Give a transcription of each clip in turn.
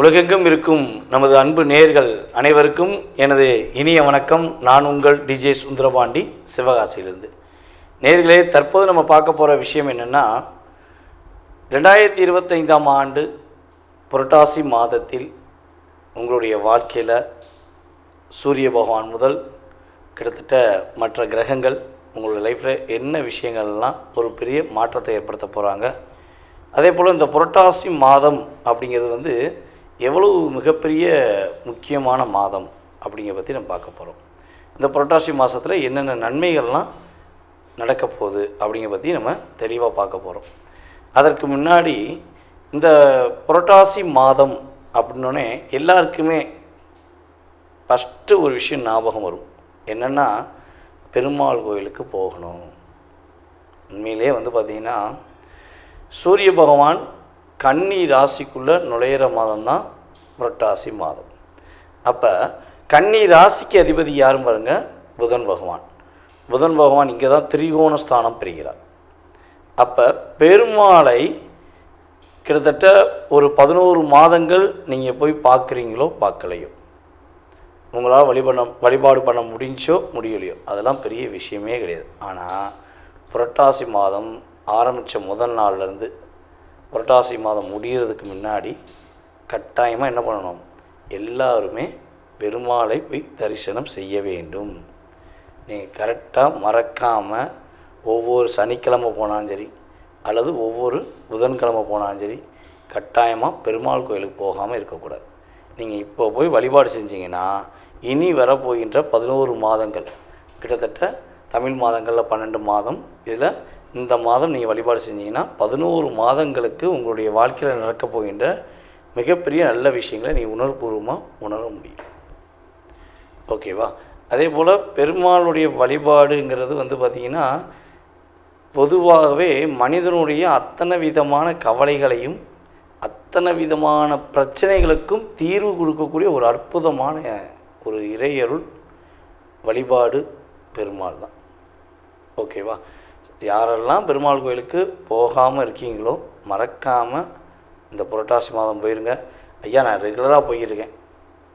உலகெங்கும் இருக்கும் நமது அன்பு நேர்கள் அனைவருக்கும் எனது இனிய வணக்கம். நான் உங்கள் டிஜே சுந்தரபாண்டி சிவகாசியிலிருந்து. நேர்களே தற்போது நம்ம பார்க்க போகிற விஷயம் என்னென்னா ரெண்டாயிரத்தி இருபத்தைந்தாம் ஆண்டு புரட்டாசி மாதத்தில் உங்களுடைய வாழ்க்கையில் சூரிய பகவான் முதல் கிட்டத்தட்ட மற்ற கிரகங்கள் உங்களோட லைஃப்பில் என்ன விஷயங்கள்லாம் ஒரு பெரிய மாற்றத்தை ஏற்படுத்த போகிறாங்க அதே போல் இந்த புரட்டாசி மாதம் அப்படிங்கிறது வந்து எவ்வளவு மிகப்பெரிய முக்கியமான மாதம் அப்படிங்கிற பற்றி நம்ம பார்க்க போகிறோம் இந்த புரட்டாசி மாதத்தில் என்னென்ன நன்மைகள்லாம் நடக்க போகுது அப்படிங்கிற பற்றி நம்ம தெளிவாக பார்க்க போகிறோம் அதற்கு முன்னாடி இந்த புரட்டாசி மாதம் அப்படின்னோடனே எல்லாருக்குமே ஃபஸ்ட்டு ஒரு விஷயம் ஞாபகம் வரும். என்னென்னா பெருமாள் கோயிலுக்கு போகணும். உண்மையிலே வந்து பார்த்திங்கன்னா சூரிய பகவான் கன்னி ராசிக்குள்ளே நுழையிற மாதம் தான் புரட்டாசி மாதம். அப்போ கன்னி ராசிக்கு அதிபதி யாரும் பாருங்க? புதன் பகவான். புதன் பகவான் இங்கே தான் திரிகோண ஸ்தானம் பெறுகிறார். அப்போ பெருமாளை கிட்டத்தட்ட ஒரு பதினோரு மாதங்கள் நீங்கள் போய் பார்க்குறீங்களோ பார்க்கலையோ. உங்களால் வழிபண்ண வழிபாடு பண்ண முடிஞ்சோ முடியலையோ அதெல்லாம் பெரிய விஷயமே கிடையாது. ஆனால் புரட்டாசி மாதம் ஆரம்பித்த முதல் நாள்லேருந்து புரட்டாசி மாதம் முடிகிறதுக்கு முன்னாடி கட்டாயமாக என்ன பண்ணணும்? எல்லாருமே பெருமாளை போய் தரிசனம் செய்ய வேண்டும். நீங்கள் கரெக்டாக மறக்காமல் ஒவ்வொரு சனிக்கிழமை போனாலும் சரி அல்லது ஒவ்வொரு புதன்கிழமை போனாலும் சரி கட்டாயமாக பெருமாள் கோயிலுக்கு போகாமல் இருக்கக்கூடாது. நீங்கள் இப்போ போய் வழிபாடு செஞ்சீங்கன்னா இனி வரப்போகின்ற பதினோரு மாதங்கள் கிட்டத்தட்ட தமிழ் மாதங்களில் பன்னெண்டு மாதம் இதில் இந்த மாதம் நீங்கள் வழிபாடு செஞ்சீங்கன்னா பதினோரு மாதங்களுக்கு உங்களுடைய வாழ்க்கையில் நடக்கப் போகின்ற மிகப்பெரிய நல்ல விஷயங்களை நீ உணர்வுபூர்வமாக உணர முடியும். ஓகேவா? அதே போல் பெருமாளுடைய வழிபாடுங்கிறது வந்து பார்த்திங்கன்னா பொதுவாகவே மனிதனுடைய அத்தனை விதமான கவலைகளையும் அத்தனை விதமான பிரச்சனைகளுக்கும் தீர்வு கொடுக்கக்கூடிய ஒரு அற்புதமான ஒரு இறையருள் வழிபாடு பெருமாள் தான் ஓகேவா? யாரெல்லாம் பெருமாள் கோயிலுக்கு போகாமல் இருக்கீங்களோ மறக்காமல் இந்த புரட்டாசி மாதம் போயிருங்க. ஐயா நான் ரெகுலராக போயிருக்கேன்.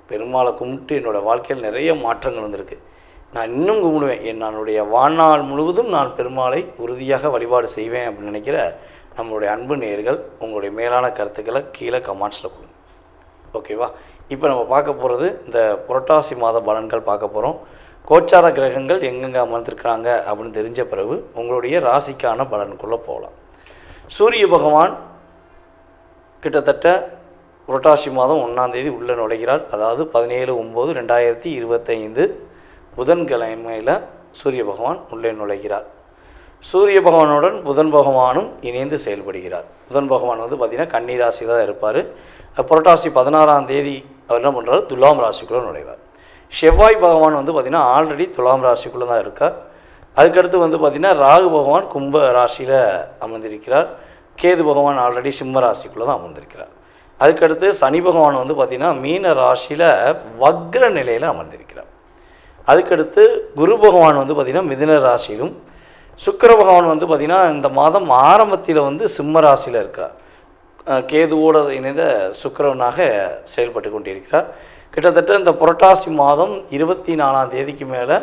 பெருமாளை கும்பிட்டு என்னோடய வாழ்க்கையில் நிறைய மாற்றங்கள் வந்திருக்கு. நான் இன்னும் கும்பிடுவேன். என் என்னுடைய வாழ்நாள் முழுவதும் நான் பெருமாளை உறுதியாக வழிபாடு செய்வேன் அப்படின்னு நினைக்கிற நம்மளுடைய அன்பு நேர்கள் உங்களுடைய மேலான கருத்துக்களை கீழே கமெண்ட்ஸில் கொடுங்க. ஓகேவா இப்போ நம்ம பார்க்க போகிறது இந்த புரட்டாசி மாத பலன்கள் பார்க்க போகிறோம் கோச்சார கிரகங்கள் எங்கெங்கே அமர்ந்திருக்கிறாங்க அப்படின்னு தெரிஞ்ச பிறகு உங்களுடைய ராசிக்கான பலனுக்குள்ளே போகலாம். சூரிய பகவான் கிட்டத்தட்ட புரட்டாசி மாதம் ஒன்றாந்தேதி உள்ளே நுழைகிறார். அதாவது பதினேழு ஒம்பது ரெண்டாயிரத்தி இருபத்தைந்து புதன்கிழமையில் சூரிய பகவான் உள்ளே நுழைகிறார். சூரிய பகவானுடன் புதன் பகவானும் இணைந்து செயல்படுகிறார். புதன் பகவான் வந்து பார்த்திங்கன்னா கன்னி ராசியில் தான் இருப்பார். புரட்டாசி பதினாறாம் தேதி அவர் என்ன பண்ணுறாரு துலாம் ராசிக்குள்ளே நுழைவார். செவ்வாய் பகவான் வந்து பார்த்திங்கன்னா ஆல்ரெடி துலாம் ராசிக்குள்ளே தான் இருக்கார். அதுக்கடுத்து வந்து பார்த்திங்கன்னா ராகு பகவான் கும்ப ராசியில் அமர்ந்திருக்கிறார். கேது பகவான் ஆல்ரெடி சிம்ம ராசிக்குள்ளே தான் அமர்ந்திருக்கிறார். அதுக்கடுத்து சனி பகவான் வந்து பார்த்திங்கன்னா மீன ராசியில் வக்ர நிலையில் அமர்ந்திருக்கிறார். அதுக்கடுத்து குரு பகவான் வந்து பார்த்திங்கன்னா மிதுன ராசியிலும் சுக்கர பகவான் வந்து பார்த்திங்கன்னா இந்த மாதம் ஆரம்பத்தில் வந்து சிம்ம ராசியில் இருக்கிறார். அஹ் கேதுவோடு இணைந்த சுக்கரவனாக செயல்பட்டு கொண்டிருக்கிறார். கிட்டத்தட்ட இந்த புரட்டாசி மாதம் இருபத்தி நாலாம் தேதிக்கு மேலே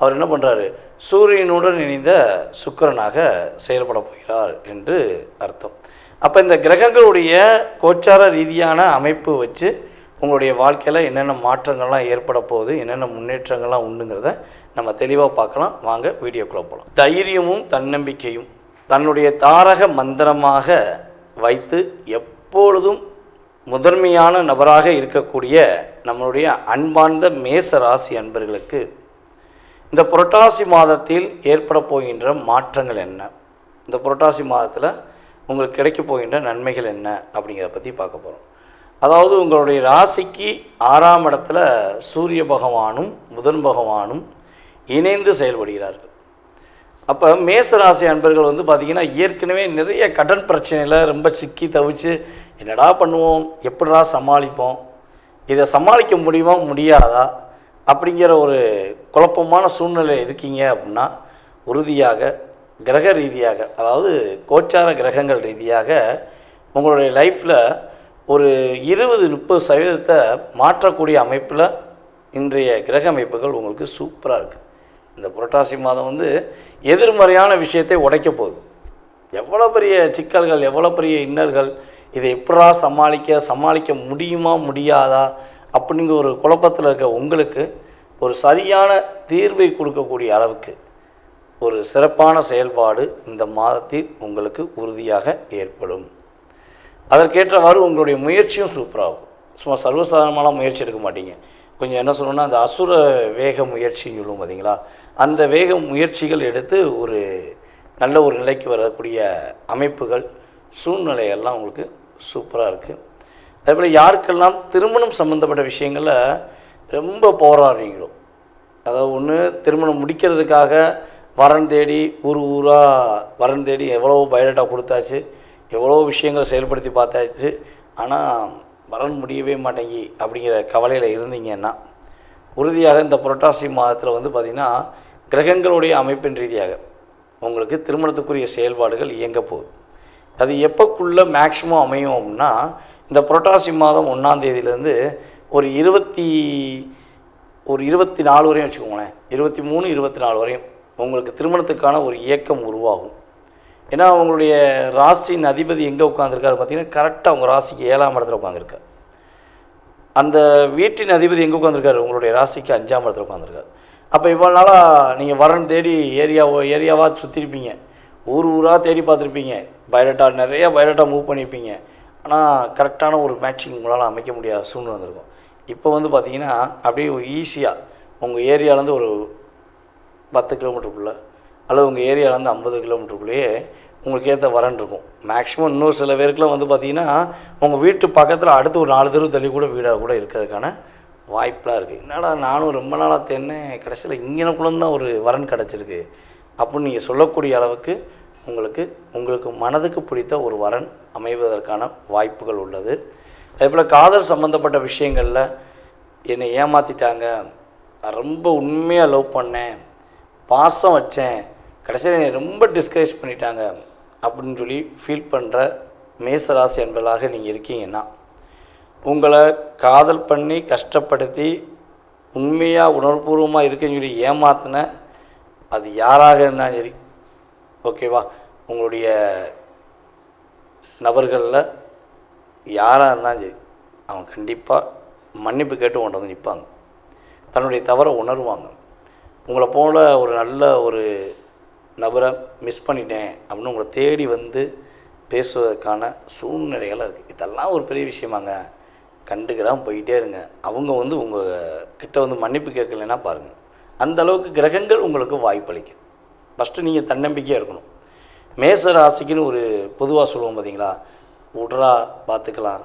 அவர் என்ன பண்ணுறாரு சூரியனுடன் இணைந்த சுக்கரனாக செயல்பட போகிறார் என்று அர்த்தம். அப்போ இந்த கிரகங்களுடைய கோச்சார ரீதியான அமைப்பு வச்சு உங்களுடைய வாழ்க்கையில் என்னென்ன மாற்றங்கள்லாம் ஏற்பட போகுது என்னென்ன முன்னேற்றங்கள்லாம் உண்டுங்கிறத நம்ம தெளிவாக பார்க்கலாம். வாங்க வீடியோக்குள்ளே போகலாம் தைரியமும் தன்னம்பிக்கையும் தன்னுடைய தாரக மந்திரமாக வைத்து எப்பொழுதும் முதன்மையான நபராக இருக்கக்கூடிய நம்மளுடைய அன்பார்ந்த மேச ராசி அன்பர்களுக்கு இந்த புரட்டாசி மாதத்தில் ஏற்பட போகின்ற மாற்றங்கள் என்ன? இந்த புரட்டாசி மாதத்தில் உங்களுக்கு கிடைக்க போகின்ற நன்மைகள் என்ன? அப்படிங்கிறத பற்றி பார்க்க போகிறோம் அதாவது உங்களுடைய ராசிக்கு ஆறாம் இடத்துல சூரிய பகவானும் புதன் பகவானும் இணைந்து செயல்படுகிறார்கள். அப்போ மேச ராசி அன்பர்கள் வந்து பார்த்திங்கன்னா ஏற்கனவே நிறைய கடன் பிரச்சனையில் ரொம்ப சிக்கி தவிச்சு என்னடா பண்ணுவோம்? எப்படிடா சமாளிப்போம்? இதை சமாளிக்க முடியுமா? முடியாதா? அப்படிங்கிற ஒரு குழப்பமான சூழ்நிலை இருக்கீங்க அப்படின்னா உறுதியாக கிரக ரீதியாக அதாவது கோச்சார கிரகங்கள் ரீதியாக உங்களுடைய லைஃப்பில் ஒரு இருபது முப்பது சதவீதத்தை மாற்றக்கூடிய அமைப்பில் இன்றைய கிரக அமைப்புகள் உங்களுக்கு சூப்பராக இருக்குது இந்த புரட்டாசி மாதம் வந்து எதிர்மறையான விஷயத்தை உடைக்க போகுது. எவ்வளோ பெரிய சிக்கல்கள் எவ்வளோ பெரிய இன்னல்கள் இதை எப்படா சமாளிக்க சமாளிக்க முடியுமா முடியாதா? அப்படிங்கிற ஒரு குழப்பத்தில் இருக்க உங்களுக்கு ஒரு சரியான தீர்வை கொடுக்கக்கூடிய அளவுக்கு ஒரு சிறப்பான செயல்பாடு இந்த மாதத்தில் உங்களுக்கு உறுதியாக ஏற்படும். அதற்கேற்றவாறு உங்களுடைய முயற்சியும் சூப்பராகும் சும்மா சர்வசாதாரணமான முயற்சி எடுக்க மாட்டீங்க. கொஞ்சம் என்ன சொல்லணும்னா அந்த அசுர வேக முயற்சின்னு சொல்லுவோம் பார்த்தீங்களா அந்த வேக முயற்சிகள் எடுத்து ஒரு நல்ல ஒரு நிலைக்கு வரக்கூடிய அமைப்புகள் சூழ்நிலையெல்லாம் உங்களுக்கு சூப்பராக இருக்குது அதேபோல் யாருக்கெல்லாம் திருமணம் சம்மந்தப்பட்ட விஷயங்களில் ரொம்ப போராடுறீங்களோ அதாவது ஒன்று திருமணம் முடிக்கிறதுக்காக வரன் தேடி ஊர் ஊராக வரன் தேடி எவ்வளோ பயோடேட்டா கொடுத்தாச்சு எவ்வளோ விஷயங்களை செயல்படுத்தி பார்த்தாச்சு ஆனால் வரன் முடியவே மாட்டேங்கி அப்படிங்கிற கவலையில் இருந்தீங்கன்னா உறுதியாக இந்த புரட்டாசி மாதத்தில் வந்து பார்த்திங்கன்னா கிரகங்களுடைய அமைப்பின் ரீதியாக உங்களுக்கு திருமணத்துக்குரிய செயல்பாடுகள் இயங்க போகுது. அது எப்போக்குள்ளே மேக்ஸிமம் அமையும் அப்படின்னா இந்த புரட்டாசி மாதம் ஒன்றாந்தேதியிலேருந்து ஒரு இருபத்தி ஒரு இருபத்தி நாலு வரையும் வச்சுக்கோங்களேன். இருபத்தி மூணு இருபத்தி நாலு வரையும் உங்களுக்கு திருமணத்துக்கான ஒரு இயக்கம் உருவாகும். ஏன்னா அவங்களுடைய ராசியின் அதிபதி எங்கே உட்காந்துருக்காரு பார்த்தீங்கன்னா கரெக்டாக அவங்க ராசிக்கு ஏழாம் இடத்துல உட்காந்துருக்கார் அந்த வீட்டின் அதிபதி எங்கே உட்காந்துருக்காரு உங்களுடைய ராசிக்கு அஞ்சாம் இடத்துல உட்காந்துருக்காரு அப்போ இவ்வளோ நாளாக நீங்கள் வரன் தேடி ஏரியாவோ ஏரியாவாக சுற்றிருப்பீங்க ஊர் ஊராக தேடி பார்த்துருப்பீங்க. பயோடேட்டா நிறையா பயோடேட்டா மூவ் பண்ணியிருப்பீங்க ஆனால் கரெக்டான ஒரு மேட்சிங் உங்களால் அமைக்க முடியாத சூழ்நிலை வந்திருக்கும். இப்போ வந்து பார்த்தீங்கன்னா அப்படியே ஈஸியாக உங்கள் ஏரியாவிலேருந்து ஒரு பத்து கிலோமீட்டருக்குள்ளே அல்லது உங்கள் ஏரியாவிலேருந்து ஐம்பது கிலோமீட்டருக்குள்ளேயே உங்களுக்கு ஏற்ற வரன் இருக்கும். மேக்ஸிமம் இன்னொரு சில பேருக்குலாம் வந்து பார்த்தீங்கன்னா உங்கள் வீட்டு பக்கத்தில் அடுத்து ஒரு நாலு தெரு தள்ளி கூட வீடாக கூட இருக்கிறதுக்கான வாய்ப்பெலாம் இருக்குது என்னடா நானும் ரொம்ப நாளாக தேடினேன் கடைசியில் இங்கனக்குள்ள தான் ஒரு வரன் கிடச்சிருக்கு. அப்படின்னு நீங்கள் சொல்லக்கூடிய அளவுக்கு உங்களுக்கு உங்களுக்கு மனதுக்கு பிடித்த ஒரு வரன் அமைவதற்கான வாய்ப்புகள் உள்ளது. அதேபோல் காதல் சம்மந்தப்பட்ட விஷயங்களில் என்னை ஏமாற்றிட்டாங்க ரொம்ப உண்மையாக லவ் பண்ணேன் பாசம் வச்சேன் கடைசியில் என்னை ரொம்ப டிஸ்கரேஜ் பண்ணிட்டாங்க அப்படின்னு சொல்லி ஃபீல் பண்ணுற மேசராசி என்பதாக நீங்கள் இருக்கீங்கன்னா உங்களை காதல் பண்ணி கஷ்டப்படுத்தி உண்மையாக உணர்வுபூர்வமாக இருக்குன்னு சொல்லி ஏமாத்தின அது யாராக இருந்தாலும் சரி ஓகேவா? உங்களுடைய நபர்களில் யாராக இருந்தாலும் சரி அவங்க கண்டிப்பாக மன்னிப்பு கேட்டு உங்கள்கிட்ட வந்து நிற்பாங்க தன்னுடைய தவறை உணர்வாங்க. உங்களை போல ஒரு நல்ல ஒரு நபரை மிஸ் பண்ணிட்டேன் அப்படின்னு உங்களை தேடி வந்து பேசுவதற்கான சூழ்நிலைகளாக இருக்குது இதெல்லாம் ஒரு பெரிய விஷயமாங்க. கண்டுக்கிறாம போயிட்டே இருங்க. அவங்க வந்து உங்கள் கிட்ட வந்து மன்னிப்பு கேட்கலைன்னா பாருங்கள் அந்த அளவுக்கு கிரகங்கள் உங்களுக்கு வாய்ப்பளிக்கும் ஃபஸ்ட்டு நீங்கள் தன்னம்பிக்கையாக இருக்கணும். மேச ராசிக்குன்னு ஒரு பொதுவாக சொல்லுவோம் பார்த்தீங்களா விட்றா பார்த்துக்கலாம்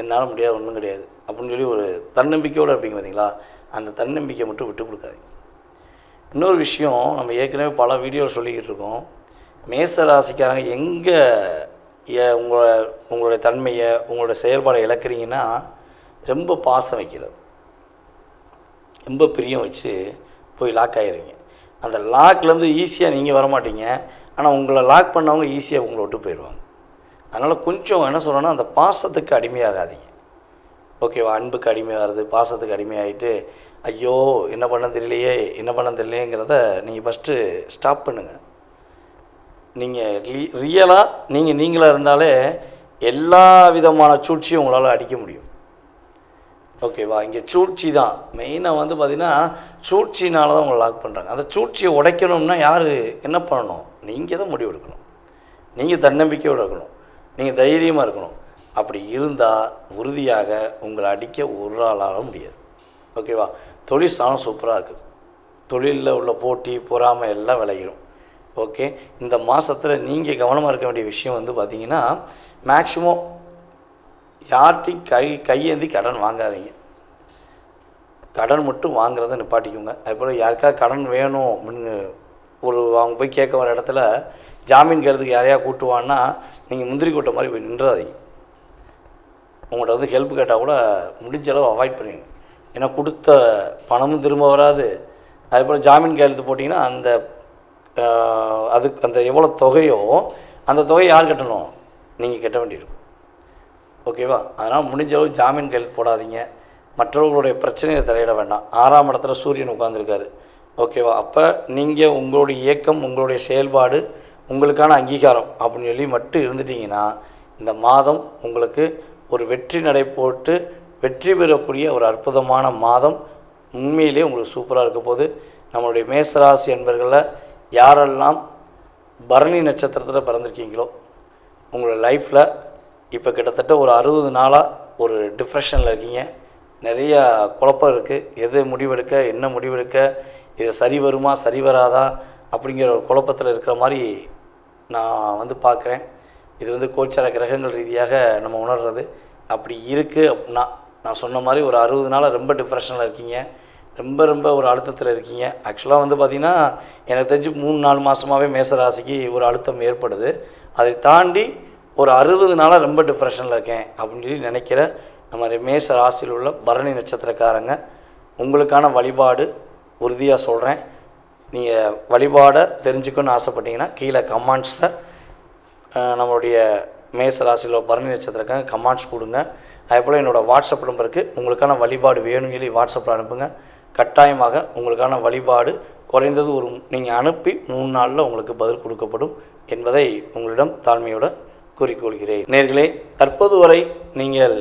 என்னால் முடியாது ஒன்றும் கிடையாது. அப்படின்னு சொல்லி ஒரு தன்னம்பிக்கையோடு இருப்பீங்க பார்த்தீங்களா அந்த தன்னம்பிக்கை மட்டும் விட்டு கொடுக்காதீங்க. இன்னொரு விஷயம் நம்ம ஏற்கனவே பல வீடியோ சொல்லிக்கிட்டு இருக்கோம். மேச ராசிக்காரங்க எங்கே உங்களை உங்களுடைய தன்மையை உங்களுடைய செயல்பாடை இழக்கிறீங்கன்னா ரொம்ப பாசம் வைக்கிறது. ரொம்ப பிரியம் வச்சு போய் லாக் ஆகிடுறீங்க அந்த லாக்லேருந்து ஈஸியாக நீங்கள் வர மாட்டீங்க ஆனால் உங்களை லாக் பண்ணவங்க ஈஸியாக உங்களை விட்டு போயிடுவாங்க அதனால் கொஞ்சம் என்ன சொல்கிறேன்னா அந்த பாசத்துக்கு அடிமையாகாதீங்க. ஓகேவா அன்புக்கு அடிமையாகிறது பாசத்துக்கு அடிமையாகிட்டு ஐயோ என்ன பண்ண தெரியலையே என்ன பண்ண தெரியலையேங்கிறத நீங்கள் ஃபஸ்ட்டு ஸ்டாப் பண்ணுங்கள் நீங்கள் ரீ ரியலாக நீங்கள் நீங்களாக இருந்தாலே எல்லா விதமான சூழ்ச்சியும் உங்களால் அடிக்க முடியும். ஓகேவா இங்கே சூழ்ச்சி தான். மெயினாக வந்து பார்த்திங்கன்னா சூழ்ச்சினால தான் உங்களை லாக் பண்ணுறாங்க அந்த சூழ்ச்சியை உடைக்கணும்னா யார் என்ன பண்ணணும்? நீங்கள் தான் முடிவு எடுக்கணும். நீங்கள் தன்னம்பிக்கையோடு இருக்கணும். நீங்கள் தைரியமாக இருக்கணும். அப்படி இருந்தால் உறுதியாக உங்களை அடிக்க ஒரு ஆளால முடியாது. ஓகேவா தொழில் ஸ்தானம் சூப்பராக இருக்குது தொழிலில் உள்ள போட்டி பொறாமை எல்லாம் விளையிடும் ஓகே இந்த மாதத்தில் நீங்கள் கவனமாக இருக்க வேண்டிய விஷயம் வந்து பார்த்தீங்கன்னா மேக்ஸிமம் யார்ட்டையும் கை கையேந்தி கடன் வாங்காதீங்க. கடன் மட்டும் வாங்குறத நிப்பாட்டிக்கோங்க. அதுபோல் யாருக்கா கடன் வேணும் அப்படின்னு ஒரு அவங்க போய் கேட்க வர இடத்துல ஜாமீன் கேட்கறதுக்கு யாரையா கூட்டுவான்னா நீங்கள் முந்திரி கூட்டம் மாதிரி போய் நின்றாதீங்க. உங்கள்கிட்ட வந்து ஹெல்ப் கேட்டால் கூட முடிஞ்ச அளவு அவாய்ட் பண்ணுங்க ஏன்னா கொடுத்த பணமும் திரும்ப வராது. அதுபோல் ஜாமீன் கையெழுத்து போட்டிங்கன்னா அந்த அதுக்கு அந்த எவ்வளோ தொகையோ அந்த தொகையை யார் கட்டணும்? நீங்கள் கட்ட வேண்டியிருக்கும். ஓகேவா? அதனால் முடிஞ்ச அளவு ஜாமீன் கையெழுத்து போடாதீங்க. மற்றவர்களுடைய பிரச்சனையை தலையிட வேண்டாம். ஆறாம் இடத்துல சூரியன் உட்காந்துருக்காரு ஓகேவா? அப்போ நீங்கள் உங்களுடைய இயக்கம் உங்களுடைய செயல்பாடு உங்களுக்கான அங்கீகாரம் அப்படின்னு சொல்லி மட்டும் இருந்துட்டீங்கன்னா இந்த மாதம் உங்களுக்கு ஒரு வெற்றி நடை போட்டு வெற்றி பெறக்கூடிய ஒரு அற்புதமான மாதம் உண்மையிலே உங்களுக்கு சூப்பராக இருக்க போது நம்மளுடைய மேசராசி என்பர்களில் யாரெல்லாம் பரணி நட்சத்திரத்தில் பிறந்திருக்கீங்களோ உங்களோட லைஃப்பில் இப்போ கிட்டத்தட்ட ஒரு அறுபது நாளாக ஒரு டிப்ரெஷனில் இருக்கீங்க. நிறையா குழப்பம் இருக்குது எது முடிவெடுக்க என்ன முடிவெடுக்க இது சரி வருமா சரி வராதா அப்படிங்கிற ஒரு குழப்பத்தில் இருக்கிற மாதிரி நான் வந்து பார்க்குறேன். இது வந்து கோச்சார கிரகங்கள் ரீதியாக நம்ம உணர்றது. அப்படி இருக்குது அப்படின்னா நான் சொன்ன மாதிரி ஒரு அறுபது நாளாக ரொம்ப டிப்ரெஷனில் இருக்கீங்க. ரொம்ப ரொம்ப ஒரு அழுத்தத்தில் இருக்கீங்க. ஆக்சுவலாக வந்து பார்த்திங்கன்னா எனக்கு தெரிஞ்சு மூணு நாலு மாதமாகவே மேசராசிக்கு ஒரு அழுத்தம் ஏற்படுது. அதை தாண்டி ஒரு அறுபது நாளாக ரொம்ப டிப்ரெஷனில் இருக்கேன் அப்படின்னு சொல்லி நினைக்கிற நம்ம மேச ராசியில் உள்ள பரணி நட்சத்திரக்காரங்க உங்களுக்கான வழிபாடு உறுதியாக சொல்கிறேன் நீங்கள் வழிபாடை தெரிஞ்சுக்கணும்னு ஆசைப்பட்டீங்கன்னா கீழே கமெண்ட்ஸில் நம்மளுடைய மேச ராசியில் பரணி நட்சத்திரக்காரங்க கமெண்ட்ஸ் கொடுங்க. அதே போல் என்னோடய வாட்ஸ்அப் நம்பருக்கு உங்களுக்கான வழிபாடு வேணும்னு சொல்லி வாட்ஸ்அப்பில் அனுப்புங்க. கட்டாயமாக உங்களுக்கான வழிபாடு குறைந்தது ஒரு நீங்கள் அனுப்பி மூணு நாளில் உங்களுக்கு பதில் கொடுக்கப்படும் என்பதை உங்களிடம் தாழ்மையோடு கூறிக்கொள்கிறேன். நேர்களே தற்போது வரை நீங்கள்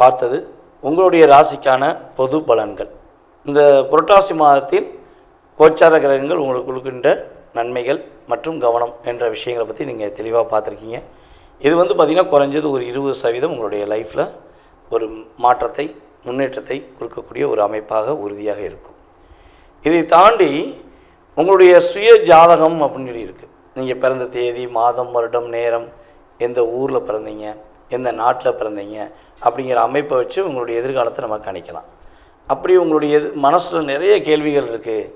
பார்த்தது உங்களுடைய ராசிக்கான பொது பலன்கள். இந்த புரட்டாசி மாதத்தில் கோச்சார கிரகங்கள் உங்களுக்கு கொடுக்கின்ற நன்மைகள் மற்றும் கவனம் என்ற விஷயங்களை பற்றி நீங்கள் தெளிவாக பார்த்துருக்கீங்க. இது வந்து பார்த்திங்கன்னா குறைஞ்சது ஒரு இருபது சதவீதம் உங்களுடைய லைஃப்பில் ஒரு மாற்றத்தை முன்னேற்றத்தை கொடுக்கக்கூடிய ஒரு அமைப்பாக உறுதியாக இருக்கும். இதை தாண்டி உங்களுடைய சுய ஜாதகம் அப்படின்னு சொல்லி இருக்குது நீங்கள் பிறந்த தேதி மாதம் வருடம் நேரம் எந்த ஊரில் பிறந்தீங்க எந்த நாட்டில் பிறந்தீங்க அப்படிங்கிற அமைப்பை வச்சு உங்களுடைய எதிர்காலத்தை நம்ம கணிக்கலாம். அப்படி உங்களுடைய எது மனசில் நிறைய கேள்விகள் இருக்குது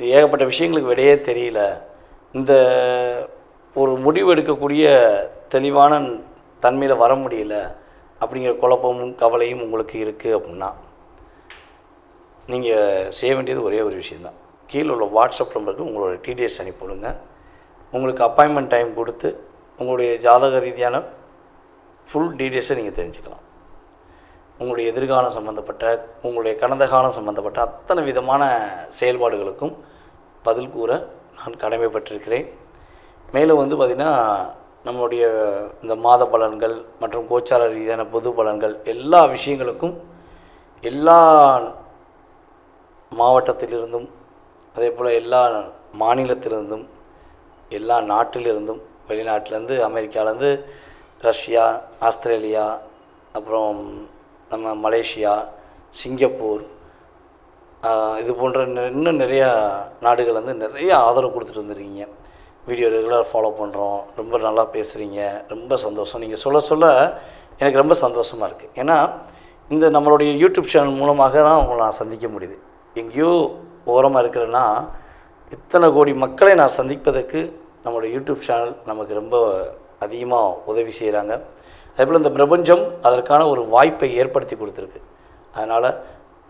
ஏகப்பட்ட விஷயங்களுக்கு விடையே தெரியல. இந்த ஒரு முடிவு எடுக்கக்கூடிய தெளிவான தன்மையில் வர முடியல அப்படிங்கிற குழப்பமும் கவலையும் உங்களுக்கு இருக்குது அப்படின்னா நீங்கள் செய்ய வேண்டியது ஒரே ஒரு விஷயந்தான் கீழே உள்ள வாட்ஸ்அப் நம்பருக்கு உங்களோட டீட்டெயில்ஸ் அனுப்பிவிடுங்க உங்களுக்கு அப்பாயின்மெண்ட் டைம் கொடுத்து உங்களுடைய ஜாதக ரீதியான ஃபுல் டீட்டெயில்ஸை நீங்கள் தெரிஞ்சுக்கலாம். உங்களுடைய எதிர்காலம் சம்மந்தப்பட்ட உங்களுடைய கடந்த காலம் சம்மந்தப்பட்ட அத்தனை விதமான செயல்பாடுகளுக்கும் பதில் கூற நான் கடமைப்பட்டிருக்கிறேன். மேலும் வந்து பார்த்திங்கன்னா நம்மளுடைய இந்த மாத பலன்கள் மற்றும் கோச்சார ரீதியான பொது பலன்கள் எல்லா விஷயங்களுக்கும் எல்லா மாவட்டத்திலிருந்தும் அதே போல் எல்லா மாநிலத்திலிருந்தும் எல்லா நாட்டிலிருந்தும் வெளிநாட்டிலேருந்து அமெரிக்காவிலேருந்து ரஷ்யா ஆஸ்திரேலியா அப்புறம் நம்ம மலேசியா சிங்கப்பூர் இது போன்ற இன்னும் நிறையா நாடுகள் வந்து நிறைய ஆதரவு கொடுத்துட்டு வந்துருக்கீங்க. வீடியோ ரெகுலராக ஃபாலோ பண்ணுறோம். ரொம்ப நல்லா பேசுகிறீங்க. ரொம்ப சந்தோஷம். நீங்கள் சொல்ல சொல்ல எனக்கு ரொம்ப சந்தோஷமாக இருக்குது. ஏன்னா இந்த நம்மளுடைய யூடியூப் சேனல் மூலமாக தான் உங்களை நான் சந்திக்க முடியுது. எங்கேயோ ஓரமாக இருக்கிறேன்னா இத்தனை கோடி மக்களை நான் சந்திப்பதற்கு நம்மளுடைய யூடியூப் சேனல் நமக்கு ரொம்ப அதிகமாக உதவி செய்கிறாங்க அதேபோல் இந்த பிரபஞ்சம் அதற்கான ஒரு வாய்ப்பை ஏற்படுத்தி கொடுத்துருக்கு. அதனால்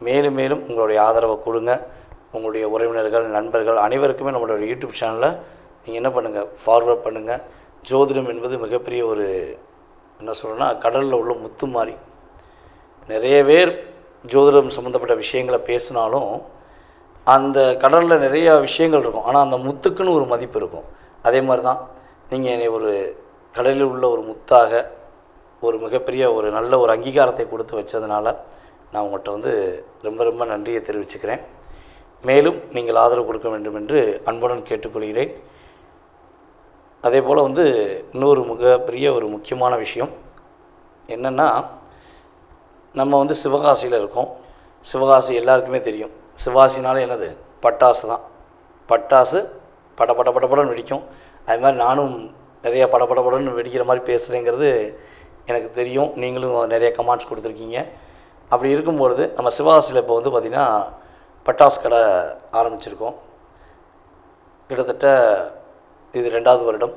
மேலும் மேலும் உங்களுடைய ஆதரவை கொடுங்க. உங்களுடைய உறவினர்கள் நண்பர்கள் அனைவருக்குமே நம்மளுடைய யூடியூப் சேனலில் நீங்கள் என்ன பண்ணுங்கள் ஃபார்வர்ட் பண்ணுங்கள் ஜோதிடம் என்பது மிகப்பெரிய ஒரு என்ன சொல்கிறேன்னா கடலில் உள்ள முத்து மாதிரி நிறைய பேர் ஜோதிடம் சம்மந்தப்பட்ட விஷயங்களை பேசினாலும் அந்த கடலில் நிறையா விஷயங்கள் இருக்கும். ஆனால் அந்த முத்துக்குன்னு ஒரு மதிப்பு இருக்கும். அதே மாதிரி தான் நீங்கள் என்னை ஒரு கடலில் உள்ள ஒரு முத்தாக ஒரு மிகப்பெரிய ஒரு நல்ல ஒரு அங்கீகாரத்தை கொடுத்து வச்சதுனால நான் உங்கள்கிட்ட வந்து ரொம்ப ரொம்ப நன்றியை தெரிவிச்சுக்கிறேன். மேலும் நீங்கள் ஆதரவு கொடுக்க வேண்டும் என்று அன்புடன் கேட்டுக்கொள்கிறேன். அதே போல் வந்து இன்னொரு மிகப்பெரிய ஒரு முக்கியமான விஷயம் என்னென்னா நம்ம வந்து சிவகாசியில் இருக்கோம். சிவகாசி எல்லாருக்குமே தெரியும். சிவகாசினாலே என்னது? பட்டாசு தான். பட்டாசு பட பட பட வெடிக்கும். அது மாதிரி நானும் நிறைய பட படப்படன்னு வெடிக்கிற மாதிரி பேசுகிறேங்கிறது எனக்கு தெரியும். நீங்களும் நிறைய கமெண்ட்ஸ் கொடுத்துருக்கீங்க. அப்படி இருக்கும்பொழுது நம்ம சிவகாசியில் இப்போ வந்து பார்த்திங்கன்னா பட்டாசு கடை ஆரம்பிச்சிருக்கோம். கிட்டத்தட்ட இது ரெண்டாவது வருடம்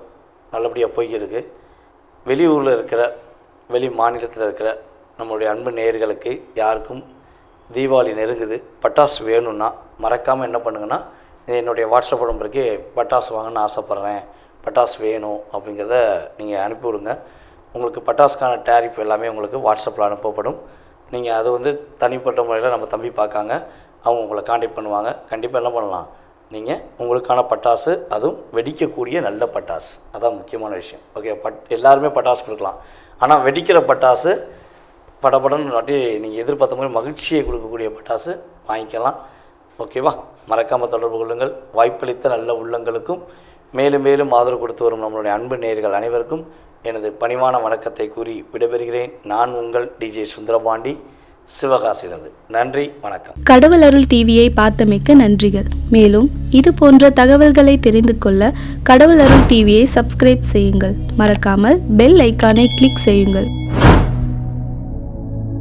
நல்லபடியாக போய்க்கிருக்கு. வெளியூரில் இருக்கிற வெளி மாநிலத்தில் இருக்கிற நம்மளுடைய அன்பு நேயர்களுக்கு யாருக்கும் தீபாவளி நெருங்குது. பட்டாசு வேணும்னா மறக்காமல் என்ன பண்ணுங்கன்னா என்னுடைய வாட்ஸ்அப் நம்பருக்கு பட்டாசு வாங்கணும்னு ஆசைப்பட்றேன். பட்டாசு வேணும் அப்படிங்கிறத நீங்கள் அனுப்பிவிடுங்க. உங்களுக்கு பட்டாசுக்கான டேரிஃப் எல்லாமே உங்களுக்கு வாட்ஸ்அப்பில் அனுப்பப்படும். நீங்கள் அது வந்து தனிப்பட்ட முறையில் நம்ம தம்பி பார்க்காங்க. அவங்க உங்களை காண்டாக்ட் பண்ணுவாங்க. கண்டிப்பாக என்ன பண்ணலாம்? நீங்கள் உங்களுக்கான பட்டாசு அதுவும் வெடிக்கக்கூடிய நல்ல பட்டாசு. அதான் முக்கியமான விஷயம். ஓகே பட் எல்லாருமே பட்டாசு கொடுக்கலாம். ஆனால் வெடிக்கிற பட்டாசு படப்படன்னு நாட்டி நீங்கள் எதிர்பார்த்த மாதிரி மகிழ்ச்சியை கொடுக்கக்கூடிய பட்டாசு வாங்கிக்கலாம். ஓகேவா மறக்காமல் தொடர்பு கொள்ளுங்கள். வாய்ப்பளித்த நல்ல உள்ளங்களுக்கும் மேலும் மேலும் ஆதரவு கொடுத்து வரும் நம்மளுடைய அன்பு நேயர்கள் அனைவருக்கும் எனது பணிவான வணக்கத்தை கூறி விடைபெறுகிறேன். நான் உங்கள் டிஜே சுந்தரபாண்டி. சிவகாசிலிருந்து நன்றி வணக்கம். கடவுள் அருள் டிவியை பார்த்தமைக்க நன்றிகள். மேலும் இது போன்ற தகவல்களை தெரிந்து கொள்ள கடவுள் அருள் டிவியை சப்ஸ்கிரைப் செய்யுங்கள். மறக்காமல் பெல் ஐக்கானை கிளிக் செய்யுங்கள்.